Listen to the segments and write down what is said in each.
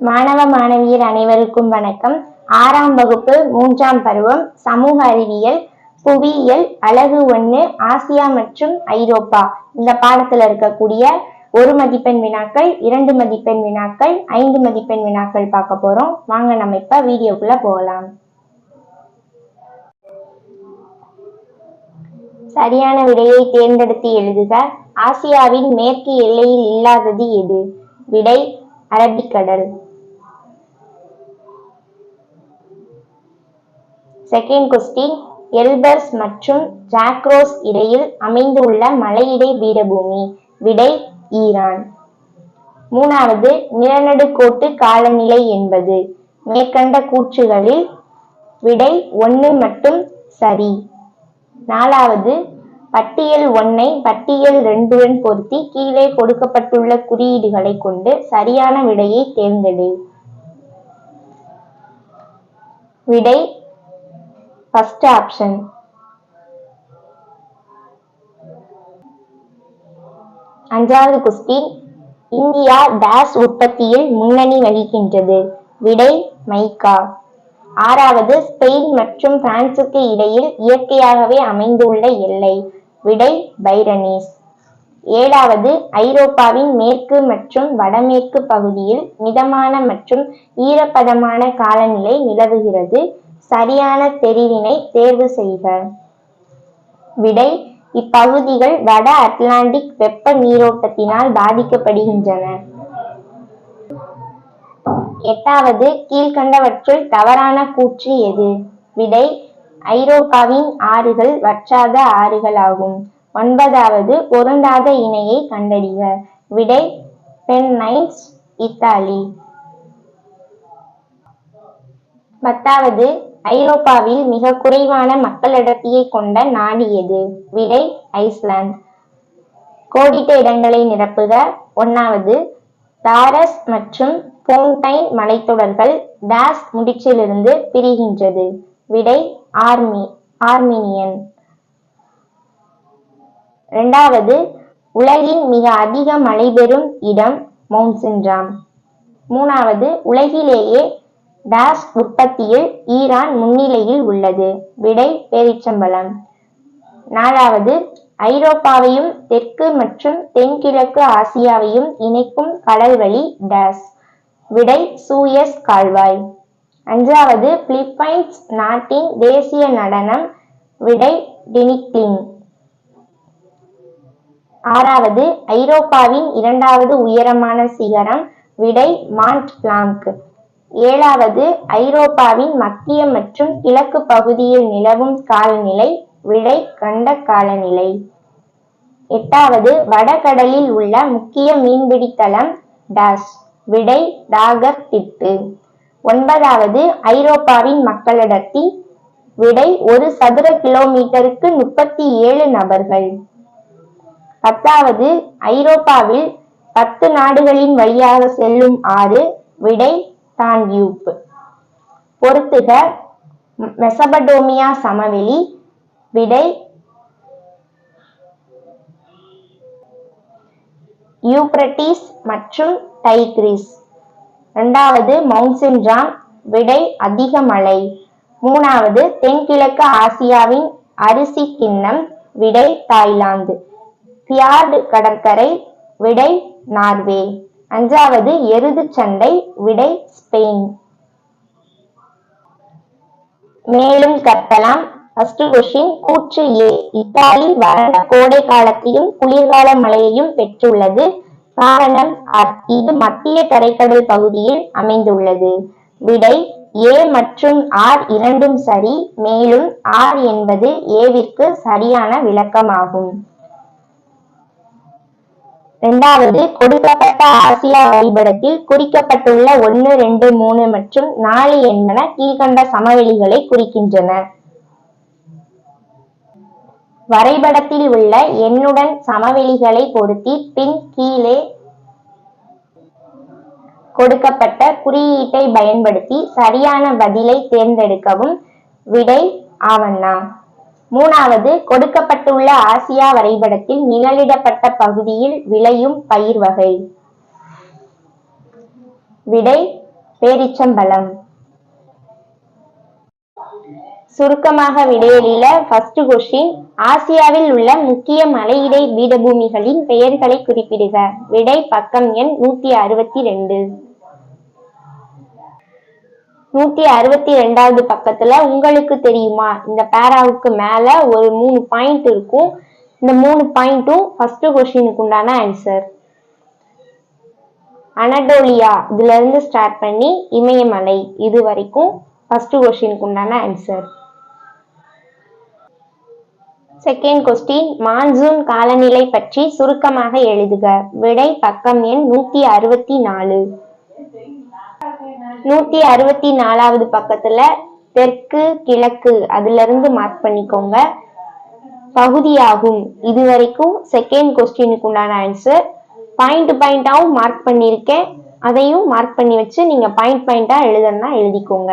மாணவ மாணவியர் அனைவருக்கும் வணக்கம். ஆறாம் வகுப்பு மூன்றாம் பருவம் சமூக அறிவியல் புவியியல் அழகு ஒண்ணு ஆசியா மற்றும் ஐரோப்பா. இந்த பாடத்துல இருக்கக்கூடிய ஒரு மதிப்பெண் வினாக்கள் இரண்டு மதிப்பெண் வினாக்கள் ஐந்து மதிப்பெண் வினாக்கள் பார்க்க போறோம். வாங்க நம்ம இப்ப வீடியோக்குள்ள போகலாம். சரியான விடையை தேர்ந்தெடுத்து எழுதுக. ஆசியாவின் மேற்கு எல்லையில் இல்லாதது எது? விடை அரபிக்கடல் செகண்ட் கொஸ்டின் எல்பர்ஸ் மற்றும் ஜாக்ரோஸ் இடையில் அமைந்துள்ள மலையிடை பீடபூமி விடை ஈரான். மூணாவது நிலநடுக்கோட்டு காலநிலை என்பது. மேற்கண்ட கூற்றுகளில் விடை ஒன்று மட்டும் சரி. நாலாவது பட்டியல் ஒன்னை பட்டியல் ரெண்டுடன் பொருத்தி கீழே கொடுக்கப்பட்டுள்ள குறியீடுகளை கொண்டு சரியான விடையை தேர்ந்தெடு. விடை ஃபர்ஸ்ட் ஆப்ஷன் அஞ்சாவது கொஸ்டின் இந்தியா டேஸ் உற்பத்தியில் முன்னணி வகிக்கின்றது. விடை மைக்கா. ஆறாவது ஸ்பெயின் மற்றும் பிரான்சுக்கு இடையில் இயற்கையாகவே அமைந்துள்ள எல்லை. விடை பைரனீஸ். ஏழாவது ஐரோப்பாவின் மேற்கு மற்றும் வடமேற்கு பகுதியில் மிதமான மற்றும் ஈரப்பதமான காலநிலை நிலவுகிறது. சரியான தெரிவினை தேர்வு செய்க. விடை இப்பகுதிகள் வட அட்லாண்டிக் வெப்ப நீரோட்டத்தினால் பாதிக்கப்படுகின்றன. எட்டாவது கீழ்கண்டவற்றுள் தவறான கூற்று எது? விடை ஐரோப்பாவின் ஆறுகள் வற்றாத ஆறுகளாகும். ஒன்பதாவது பொருந்தாத இணையை கண்டறிக. விடை பென்னைன்ஸ் இத்தாலி. பத்தாவது ஐரோப்பாவில் மிக குறைவான மக்களடர்த்தியை கொண்ட நாடு எது? விடை ஐஸ்லாந்து. கோடிட்ட இடங்களை நிரப்புக. ஒன்னாவது தாரஸ் மற்றும் போங்டைன் மலைத்தொடர்கள் டாஸ் முடிச்சிலிருந்து பிரிகின்றது. விடை ஆர்மி ஆர்மீனியன். இரண்டாவது உலகின் மிக அதிக மழை பெறும் இடம் மவுண்ட் சின்ராம். மூணாவது உலகிலேயே டாஸ் உற்பத்தியில் ஈரான் முன்னிலையில் உள்ளது. விடை பேரிச்சம்பழம். நாலாவது ஐரோப்பாவையும் தெற்கு மற்றும் தென்கிழக்கு ஆசியாவையும் இணைக்கும் கடல்வழி டாஸ். விடை சூயஸ் கால்வாய். அஞ்சாவது பிலிப்பைன்ஸ் நாட்டின் தேசிய நடனம் விடை டினிக்லிங். ஆறாவது ஐரோப்பாவின் இரண்டாவது உயரமான சிகரம் விடை மாண்ட் பிளாங்க். ஏழாவது ஐரோப்பாவின் மத்திய மற்றும் கிழக்கு பகுதியில் நிலவும் காலநிலை விடை கண்ட காலநிலை. எட்டாவது வடகடலில் உள்ள முக்கிய மீன்பிடித்தளம் டாஸ் விடை டாகர் திட்டு. ஒன்பதாவது ஐரோப்பாவின் மக்களடர்த்தி விடை ஒரு சதுர கிலோமீட்டருக்கு முப்பத்தி ஏழு நபர்கள். பத்தாவது ஐரோப்பாவில் பத்து நாடுகளின் வழியாக செல்லும் ஆறு விடை தான்யூப் பொறுத்துக மெசபடோமியா சமவெளி விடை யூப்ரட்டிஸ் மற்றும் டைக்ரிஸ். இரண்டாவது மவுண்ட் சின்ராம் விடை அதிக மழை. மூணாவது தென்கிழக்கு ஆசியாவின் அரிசி கிண்ணம் விடை தாய்லாந்து. பியார்டு கடற்கரை விடை நார்வே. அஞ்சாவது எருது சண்டை விடை ஸ்பெயின். மேலும் கற்கலாம். ஃபர்ஸ்ட் கூற்று ஏ. இத்தாலி வறண்ட கோடை காலத்தையும் குளிர்கால மழையையும் பெற்றுள்ளது. காரணம் இது மத்திய தரைக்கடல் பகுதியில் அமைந்துள்ளது. விடை ஏ மற்றும் ஆர் இரண்டும் சரி மேலும் ஆர் என்பது ஏவிற்கு சரியான விளக்கமாகும். இரண்டாவது கொடுக்கப்பட்ட ஆசியா வரைபடத்தில் குறிக்கப்பட்டுள்ள ஒன்று ரெண்டு மூணு மற்றும் நாலு என்பன கீழ்கண்ட சமவெளிகளை குறிக்கின்றன. வரைபடத்தில் உள்ள எண்ணுடன் சமவெளிகளை பொருத்தி பின் கீழே கொடுக்கப்பட்ட குறியீட்டை பயன்படுத்தி சரியான பதிலை தேர்ந்தெடுக்கவும். விடை ஆவண்ணா. மூணாவது கொடுக்கப்பட்டுள்ள ஆசியா வரைபடத்தில் நிழலிடப்பட்ட பகுதியில் விளையும் பயிர் வகை. விடை பேரிச்சம்பழம். சுருக்கமாக விடையில ஃபர்ஸ்ட் கொஸ்டின் ஆசியாவில் உள்ள முக்கிய மலையிடை பீடபூமிகளின் பெயர்களை குறிப்பிடுக. விடை பக்கம் எண் நூத்தி அறுபத்தி ரெண்டு நூத்தி அறுபத்தி ரெண்டாவது பக்கத்துல உங்களுக்கு தெரியுமா? இந்த பேராவுக்கு மேல ஒரு மூணு பாயிண்ட் இருக்கும். இந்த மூணு பாயிண்ட்டும் ஃபர்ஸ்ட் கொஸ்டினுக்கு உண்டான ஆன்சர் அனடோலியா இதுல இருந்து ஸ்டார்ட் பண்ணி இமயமலை இது வரைக்கும் ஃபர்ஸ்ட் கொஸ்டினுக்கு உண்டான ஆன்சர் செகண்ட் கொஸ்டின் மான்சூன் காலநிலை பற்றி சுருக்கமாக எழுதுக. விடை பக்கம் எண் நூத்தி அறுபத்தி நாலு. நூத்தி அறுபத்தி நாலாவது பக்கத்துல தெற்கு கிழக்கு அதுல இருந்து மார்க் பண்ணிக்கோங்க. பகுதியாகும். இது வரைக்கும் செகண்ட் கொஸ்டினுக்கு உண்டான ஆன்சர் பாயிண்ட் பாயிண்டாவும் மார்க் பண்ணியிருக்கேன். அதையும் மார்க் பண்ணி வச்சு நீங்க பாயிண்ட் பாயிண்டா எழுதணும்னா எழுதிக்கோங்க.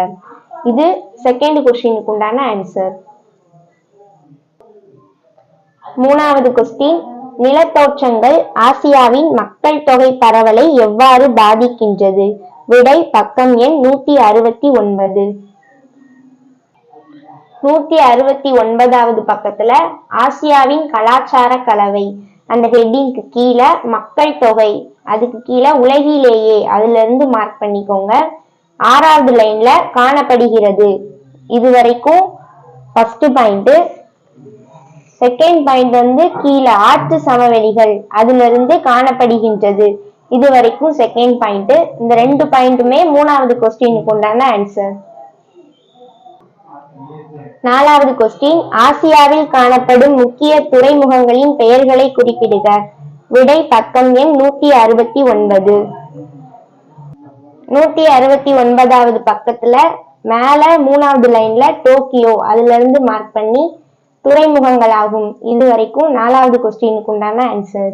இது செகண்ட் கொஸ்டினுக்கு உண்டான ஆன்சர் மூணாவது கொஸ்டின் நிலத்தோற்றங்கள் ஆசியாவின் மக்கள் தொகை பரவலை எவ்வாறு பாதிக்கின்றது? விடை பக்கம் எண் நூத்தி அறுபத்தி ஒன்பது. நூத்தி அறுபத்தி ஒன்பதாவது பக்கத்துல ஆசியாவின் கலாச்சார கலவை. அந்த ஹெட்டிங்க்கு கீழே மக்கள் தொகை அதுக்கு கீழே உலகிலேயே அதுல இருந்து மார்க் பண்ணிக்கோங்க. ஆறாவது லைன்ல காணப்படுகிறது. இது வரைக்கும் ஃபர்ஸ்ட் பாயிண்ட் செகண்ட் பாயிண்ட் வந்து கீழே ஆற்று சமவெளிகள் அதுல இருந்து காணப்படுகின்றது. இது வரைக்கும் செகண்ட் பாயிண்ட் இந்த ரெண்டு பாயிண்ட்டுமே மூணாவது கொஸ்டினுக்கு உண்டான ஆன்சர் நாலாவது கொஸ்டின் ஆசியாவில் காணப்படும் முக்கிய துறைமுகங்களின் பெயர்களை குறிப்பிடுக. விடை பக்கம் எண் நூத்தி அறுபத்தி ஒன்பது. நூத்தி அறுபத்தி ஒன்பதாவது பக்கத்துல மேல மூணாவது லைன்ல டோக்கியோ அதுல இருந்து மார்க் பண்ணி துறைமுகங்களாகும். இது வரைக்கும் நாலாவது கொஸ்டினுக்கு உண்டான ஆன்சர்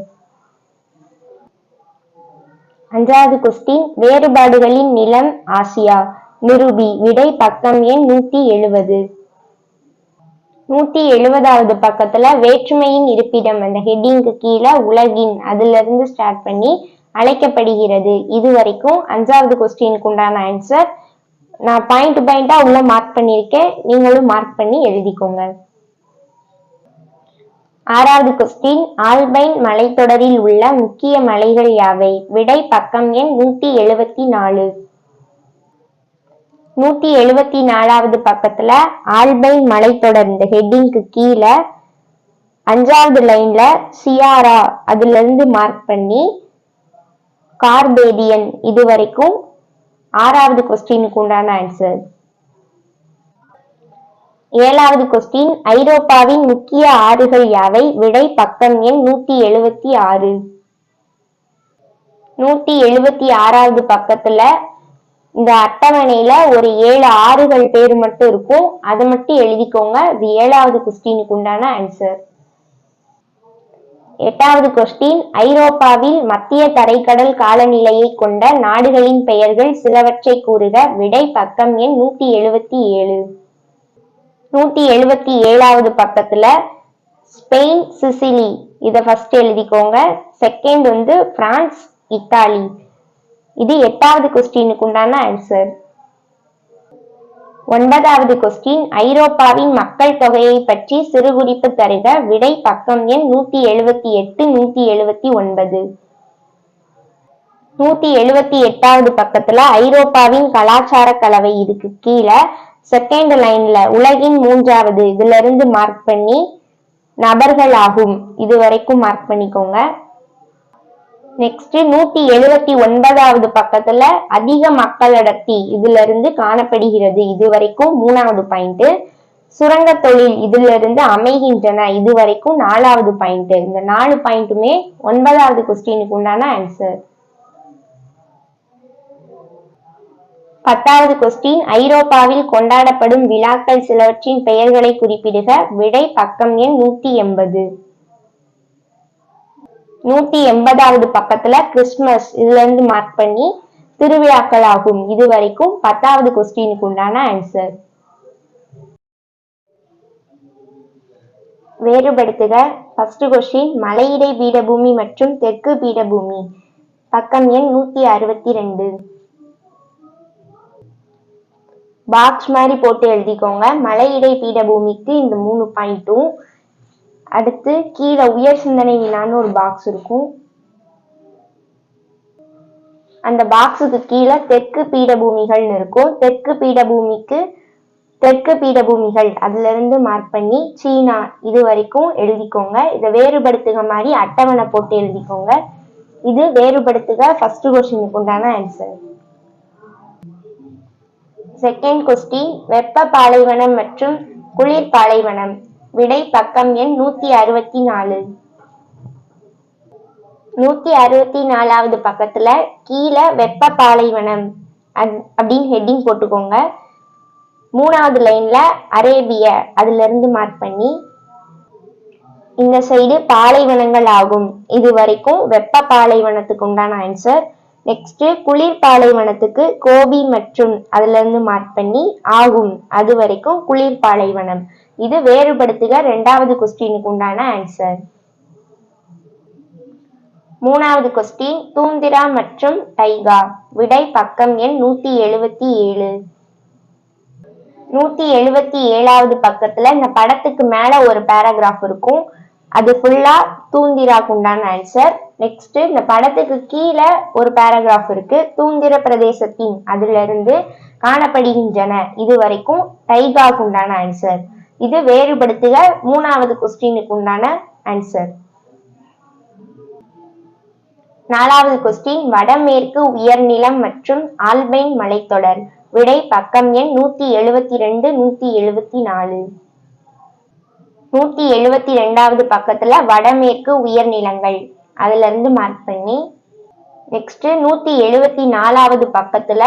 அஞ்சாவது கொஸ்டின் வேறுபாடுகளின் நிலம் ஆசியா. நிருபி விடை பக்கம் எண் நூத்தி எழுபது நூத்தி எழுபதாவது பக்கத்துல வேற்றுமையின் இருப்பிடம் அந்த ஹெட்டிங்க்கு கீழே உலகின் அதுல இருந்து ஸ்டார்ட் பண்ணி அழைக்கப்படுகிறது. இது வரைக்கும் அஞ்சாவது கொஸ்டினுக்கு உண்டான ஆன்சர் நான் பாயிண்ட் பாயிண்டா உள்ள மார்க் பண்ணியிருக்கேன். நீங்களும் மார்க் பண்ணி எழுதிக்கோங்க. ஆறாவது கொஸ்டின் ஆல்பைன் மலைத்தொடரில் உள்ள முக்கிய மலைகள் யாவை? விடை பக்கம் எண் நூத்தி எழுபத்தி நாலு. நூத்தி எழுபத்தி நாலாவது பக்கத்துல ஆல்பைன் மலைத்தொடர் இந்த ஹெட்டிங்க்கு கீழே அஞ்சாவது லைன்ல சியாரா அதுல இருந்து மார்க் பண்ணி கார்பேடியன் இது வரைக்கும் ஆறாவது கொஸ்டினுக்கு உண்டான ஆன்சர் ஏழாவது கொஸ்டின் ஐரோப்பாவின் முக்கிய ஆறுகள் யாவை? விடை பக்கம் எண் நூத்தி எழுபத்தி ஆறு. நூத்தி எழுபத்தி ஆறாவது பக்கத்துல இந்த அட்டவணையில ஒரு ஏழு ஆறுகள் பேர் மட்டும் இருக்கும். அதை மட்டும் எழுதிக்கோங்க. இது ஏழாவது கொஸ்டினுக்கு உண்டான ஆன்சர் எட்டாவது கொஸ்டின் ஐரோப்பாவில் மத்திய தரைக்கடல் காலநிலையை கொண்ட நாடுகளின் பெயர்கள் சிலவற்றை கூறுக. விடை பக்கம் எண் நூத்தி எழுபத்தி ஏழு. நூத்தி எழுபத்தி ஏழாவது பக்கத்துல ஸ்பெயின் சிசிலி. இதை ஃபர்ஸ்ட் எழுதிக்கோங்க. செகண்ட் வந்து பிரான்ஸ் இத்தாலி. இது எட்டாவது கொஸ்டினுக்கு உண்டான ஆன்சர் ஒன்பதாவது கொஸ்டின் ஐரோப்பாவின் மக்கள் தொகையை பற்றி சிறுகுறிப்பு தருக. விடை பக்கம் எண் நூத்தி எழுபத்தி எட்டு நூத்தி எழுபத்தி ஒன்பது. நூத்தி எழுபத்தி எட்டாவது பக்கத்துல ஐரோப்பாவின் கலாச்சார கலவை இதுக்கு கீழே செகண்ட் லைன்ல உலகின் மூன்றாவது இதுல இருந்து மார்க் பண்ணி நபர்கள் ஆகும் இது வரைக்கும் மார்க் பண்ணிக்கோங்க. நெக்ஸ்ட் நூத்தி எழுபத்தி ஒன்பதாவது பக்கத்துல அதிக மக்கள் அடர்த்தி இதுல இருந்து காணப்படுகிறது. இது வரைக்கும் மூணாவது பாயிண்ட் சுரங்க தொழில் இதுல இருந்து அமைகின்றன. இது வரைக்கும் நாலாவது பாயிண்ட் இந்த நாலு பாயிண்ட்டுமே ஒன்பதாவது கொஸ்டினுக்கு உண்டான ஆன்சர் பத்தாவது கொஸ்டின் ஐரோப்பாவில் கொண்டாடப்படும் விழாக்கள் சிலவற்றின் பெயர்களை குறிப்பிடுக. விடை பக்கம் எண் நூத்தி எண்பது. நூத்தி எண்பதாவது பக்கத்துல கிறிஸ்துமஸ் இதுல இருந்து மார்க் பண்ணி திருவிழாக்கள் ஆகும். இது வரைக்கும் பத்தாவது கொஸ்டினுக்கு உண்டான ஆன்சர் வேறுபடுத்துக. ஃபர்ஸ்ட் கொஸ்டின் மலையிடை பீடபூமி மற்றும் தெற்கு பீடபூமி. பக்கம் எண் நூத்தி அறுபத்தி ரெண்டு. பாக்ஸ் மாதிரி போட்டு எழுதிக்கோங்க. மலையிடை பீடபூமிக்கு இந்த மூணு பாயிண்ட்டும் அடுத்து கீழே உயர் சிந்தனை வினான்னு ஒரு பாக்ஸ் இருக்கும். அந்த பாக்ஸுக்கு கீழே தெற்கு பீடபூமிகள்னு இருக்கும். தெற்கு பீடபூமிக்கு தெற்கு பீடபூமிகள் அதுல இருந்து மார்க் பண்ணி சீனா இது வரைக்கும் எழுதிக்கோங்க. இதை வேறுபடுத்துக மாதிரி அட்டவணை போட்டு எழுதிக்கோங்க. இது வேறுபடுத்துக ஃபர்ஸ்ட் கொஸ்டினுக்கு உண்டான ஆன்சர் செகண்ட் கொஸ்டின் வெப்ப பாலைவனம் மற்றும் குளிர் பாலைவனம். விடை பக்கம் எண் நூத்தி அறுபத்தி நாலு. நூத்தி அறுபத்தி நாலாவது பக்கத்துல கீழே வெப்ப பாலைவனம் அப்படின்னு ஹெட்டிங் போட்டுக்கோங்க. மூணாவது லைன்ல அரேபிய அதுல இருந்து மார்க் பண்ணி இந்த சைடு பாலைவனங்கள் ஆகும். இது வரைக்கும் வெப்ப பாலைவனத்துக்கு உண்டான ஆன்சர் நெக்ஸ்ட் குளிர் பாலைவனத்துக்கு கோபி மற்றும் அதுல இருந்து மார்க் பண்ணி ஆகும். அது வரைக்கும் குளிர் பாலைவனம் இது வேறுபடுத்துக ரெண்டாவது கொஸ்டினுக்கு உண்டான ஆன்சர் மூணாவது கொஸ்டின் தூந்திரா மற்றும் டைகா. விடை பக்கம் எண் நூத்தி எழுபத்தி ஏழு. நூத்தி எழுபத்தி ஏழாவது பக்கத்துல இந்த படத்துக்கு மேல ஒரு பேராகிராஃப் இருக்கும். அது ஃபுல்லா தூந்திராக்கு உண்டான ஆன்சர் நெக்ஸ்ட் இந்த படத்துக்கு கீழே ஒரு பேராகிராஃப் இருக்கு. தூந்திர பிரதேசத்தின் அதுல இருந்து காணப்படுகின்றன. இது வரைக்கும் டைகாக்கு உண்டான ஆன்சர் இது வேறுபடுத்துக. மூணாவது கொஸ்டினுக்கு உண்டான ஆன்சர் நாலாவது கொஸ்டின் வடமேற்கு உயர்நிலம் மற்றும் ஆல்பைன் மலைத்தொடர். விடை பக்கம் எண் நூத்தி எழுபத்தி ரெண்டு நூத்தி எழுபத்தி நாலு. நூத்தி எழுபத்தி ரெண்டாவது பக்கத்துல வடமேற்கு உயர்நிலங்கள். அதுல இருந்து மார்க் பண்ணி நெக்ஸ்ட் நூத்தி எழுபத்தி நாலாவது பக்கத்துல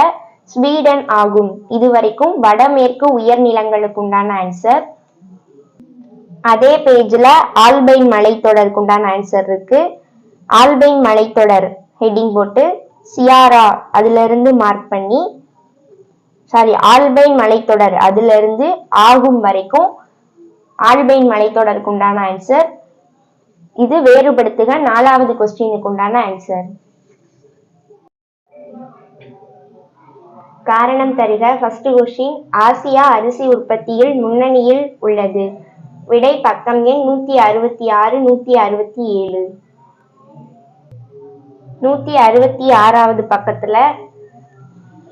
ஸ்வீடன் ஆகும். இது வரைக்கும் வடமேற்கு உயர்நிலங்களுக்கு உண்டான ஆன்சர் அதே பேஜ்ல ஆல்பைன் மலைத்தொடருக்கு உண்டான ஆன்சர் இருக்கு. ஆல்பைன் மலைத்தொடர் ஹெட்டிங் போட்டு சியாரா அதுல இருந்து மார்க் பண்ணி சாரி ஆல்பைன் மலைத்தொடர் அதுல இருந்து ஆகும் வரைக்கும் ஆல்பைன் மலைத்தொடருக்கு உண்டான ஆன்சர் இது வேறுபடுத்துக நாலாவது கொஸ்டினுக்கு உண்டான ஆன்சர் காரணம் தருக ஃபர்ஸ்ட் கொஸ்டின் ஆசியா அரிசி உற்பத்தியில் முன்னணியில் உள்ளது. விடை பக்கம் எண் நூத்தி அறுபத்தி ஆறு நூத்தி அறுபத்தி ஏழு. நூத்தி அறுபத்தி ஆறாவது பக்கத்துல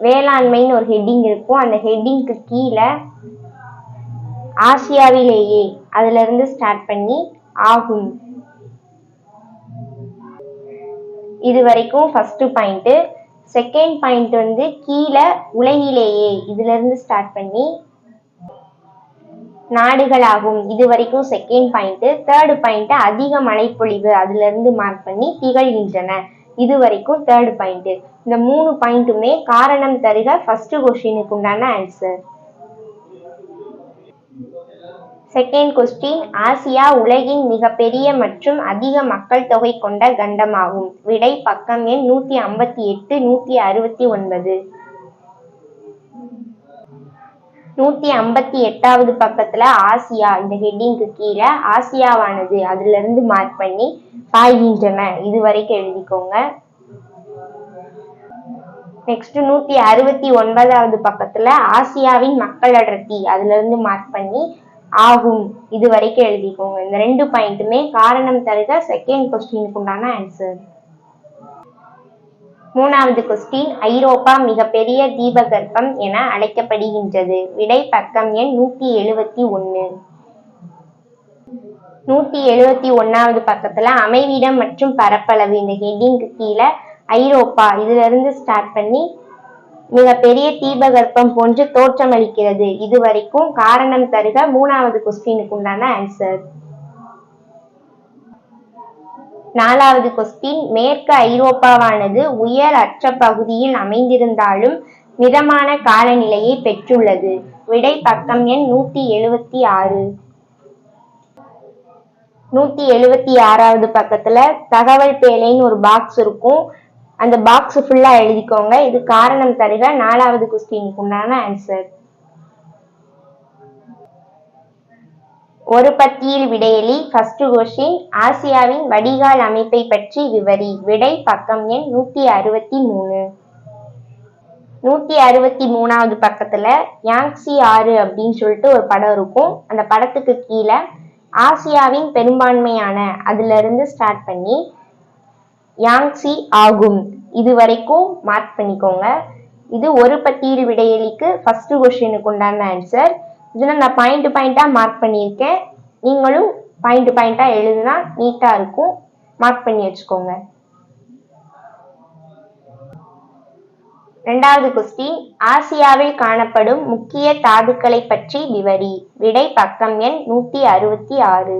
வேளாண்மைன்னு ஒரு ஹெட்டிங் இருக்கும். அந்த ஹெட்டிங்க்கு கீழே ஆசியாவிலேயே அதுல இருந்து ஸ்டார்ட் பண்ணி ஆகும். இது வரைக்கும் ஃபர்ஸ்ட் பாயிண்ட் செகண்ட் பாயிண்ட் வந்து கீழே உலகிலேயே இதுல இருந்து ஸ்டார்ட் பண்ணி நாடுகளாகும். இது வரைக்கும் செகண்ட் பாயிண்ட் தேர்ட் பாயிண்ட் அதிக மழைப்பொழிவு அதுல இருந்து மார்க் பண்ணி திகழ்கின்றன. இது வரைக்கும் தேர்ட் பாயிண்ட் இந்த மூணு பாயிண்ட்டுமே காரணம் தருக ஃபர்ஸ்ட் கொஸ்டினுக்கு உண்டான ஆன்சர் செகண்ட் கொஸ்டின் ஆசியா உலகின் மிகப்பெரிய மற்றும் அதிக மக்கள் தொகை கொண்ட கண்டமாகும். விடை பக்கம் எண் நூத்தி ஐம்பத்தி எட்டு நூத்தி அறுபத்தி ஒன்பது. நூத்தி ஐம்பத்தி எட்டாவது பக்கத்துல ஆசியா இந்த ஹெட்டிங்க்கு கீழே ஆசியாவானது. அதுல இருந்து மார்க் பண்ணி பாய்கின்றன. இது வரைக்கும் எழுதிக்கோங்க. நெக்ஸ்ட் நூத்தி அறுபத்தி ஒன்பதாவது பக்கத்துல ஆசியாவின் மக்கள் அடர்த்தி. அதுல இருந்து மார்க் பண்ணி ஆகும். இது வரைக்கும் எழுதிக்கோங்க. இந்த ரெண்டு பாயிண்ட்டுமே காரணம் தருக செகண்ட் கொஸ்டினுக்கு உண்டான ஆன்சர் மூணாவது கொஸ்டின் ஐரோப்பா மிகப்பெரிய தீபகற்பம் என அழைக்கப்படுகின்றது. விடை பக்கம் எண் நூத்தி எழுபத்தி ஒன்று நூத்தி எழுபத்தி ஒன்னாவது பக்கத்துல அமைவிடம் மற்றும் பரப்பளவு இந்த ஹெட்டிங்க்கு கீழே ஐரோப்பா. இதுல இருந்து ஸ்டார்ட் பண்ணி மிக பெரிய தீபகற்பம் போன்று தோற்றமளிக்கிறது. இது வரைக்கும் காரணம் தருக மூணாவது கொஸ்டினுக்கு உண்டான ஆன்சர் நாலாவது கொஸ்டின் மேற்கு ஐரோப்பாவானது உயர் அற்ற பகுதியில் அமைந்திருந்தாலும் மிதமான காலநிலையை பெற்றுள்ளது. விடை பக்கம் எண் நூத்தி எழுவத்தி ஆறு. நூத்தி எழுவத்தி ஆறாவது பக்கத்துல தகவல் பேழைன்னு ஒரு பாக்ஸ் இருக்கும். அந்த பாக்ஸ் ஃபுல்லா எழுதிக்கோங்க. இது காரணம் தருக. நாலாவது கொஸ்டினுக்கு உண்டான ஆன்சர் ஒரு பத்தியில் விடையலி. ஃபர்ஸ்ட் கொஸ்டின் ஆசியாவின் வடிகால் அமைப்பை பற்றி விவரி. விடை பக்கம் எண் நூத்தி அறுபத்தி மூணு. நூத்தி அறுபத்தி மூணாவது பக்கத்துல யாங்ஸி ஆறு அப்படின்னு சொல்லிட்டு ஒரு படம் இருக்கும். அந்த படத்துக்கு கீழே ஆசியாவின் பெரும்பான்மையான அதுல இருந்து ஸ்டார்ட் பண்ணி யாங்ஸி ஆகும் இது வரைக்கும் மார்க் பண்ணிக்கோங்க. இது ஒரு பத்தியில் விடையளிக்கு ஃபர்ஸ்ட் கொஸ்டினுக்கு உண்டான ஆன்சர் இதில் நான் பாயிண்ட் பாயிண்டாக மார்க் பண்ணியிருக்கேன். நீங்களும் பாயிண்ட் பாயிண்டாக எழுதுனா நீட்டாக இருக்கும். மார்க் பண்ணி வச்சுக்கோங்க. ரெண்டாவது கொஸ்டின் ஆசியாவில் காணப்படும் முக்கிய தாதுக்களை பற்றி விவரி. விடை பக்கம் எண் நூற்றி அறுபத்தி ஆறு.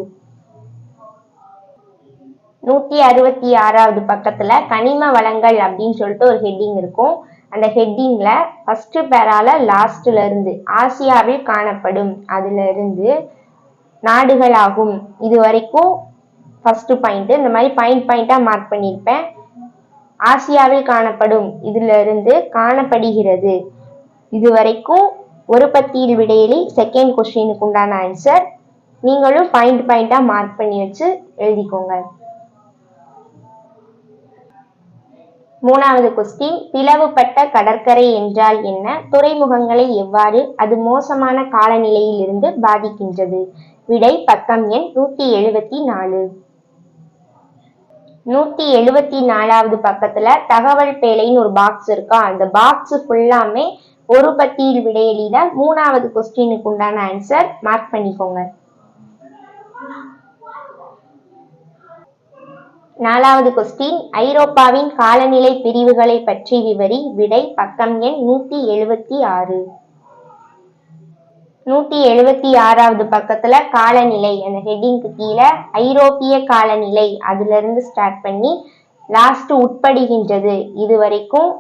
நூத்தி அறுபத்தி ஆறாவது பக்கத்துல கனிம வளங்கள் அப்படின்னு சொல்லிட்டு ஒரு ஹெட்டிங் இருக்கும். அந்த ஹெட்டிங்ல ஃபர்ஸ்ட் பேரால லாஸ்ட்ல இருந்து ஆசியாவில் காணப்படும். அதுல இருந்து நாடுகளாகும். இது வரைக்கும் ஃபர்ஸ்ட் பாயிண்ட் இந்த மாதிரி பாயிண்ட் பாயிண்டா மார்க் பண்ணியிருப்பேன். ஆசியாவில் காணப்படும். இதுல இருந்து காணப்படுகிறது. இது வரைக்கும் ஒரு பத்தியில் விடையிலி செகண்ட் கொஸ்டினுக்கு உண்டான ஆன்சர் நீங்களும் பாயிண்ட் பாயிண்டா மார்க் பண்ணி வச்சு எழுதிக்கோங்க. மூணாவது கொஸ்டின் பிளவுபட்ட கடற்கரை என்றால் என்ன? துறைமுகங்களை எவ்வாறு அது மோசமான காலநிலையில் இருந்து பாதிக்கின்றது? விடை பக்கம் எண் நூத்தி எழுபத்தி நாலு. நூத்தி எழுபத்தி நாலாவது பக்கத்துல தகவல் பேழைன்னு ஒரு பாக்ஸ் இருக்கா? அந்த பாக்ஸ் ஃபுல்லாமே ஒரு பத்தியில் விடையெளித மூணாவது கொஸ்டினுக்கு உண்டான ஆன்சர் மார்க் பண்ணிக்கோங்க. நாலாவது கொஸ்டின் ஐரோப்பாவின் காலநிலை பிரிவுகளை பற்றி விவரி. விடை பக்கம் எண் நூத்தி எழுபத்தி ஆறு. நூத்தி எழுபத்தி ஆறாவது பக்கத்துல காலநிலை அந்த ஹெட்டிங்க்கு கீழே ஐரோப்பிய காலநிலை அதுல இருந்து ஸ்டார்ட் பண்ணி லாஸ்ட் உட்படுகின்றது. இது வரைக்கும்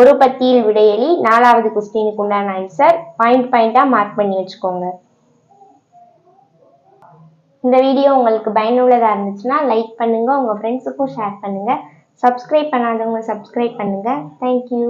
ஒரு பத்தியில் விடையளி நாலாவது கொஸ்டினுக்கு உண்டான ஆன்சர் பாயிண்ட் பாயிண்டா மார்க் பண்ணி வச்சுக்கோங்க. இந்த வீடியோ உங்களுக்கு பயனுள்ளதாக இருந்துச்சுன்னா லைக் பண்ணுங்கள் உங்கள் ஃப்ரெண்ட்ஸுக்கும் ஷேர் பண்ணுங்கள் சப்ஸ்கிரைப் பண்ணாதவங்க சப்ஸ்கிரைப் பண்ணுங்கள் தேங்க்யூ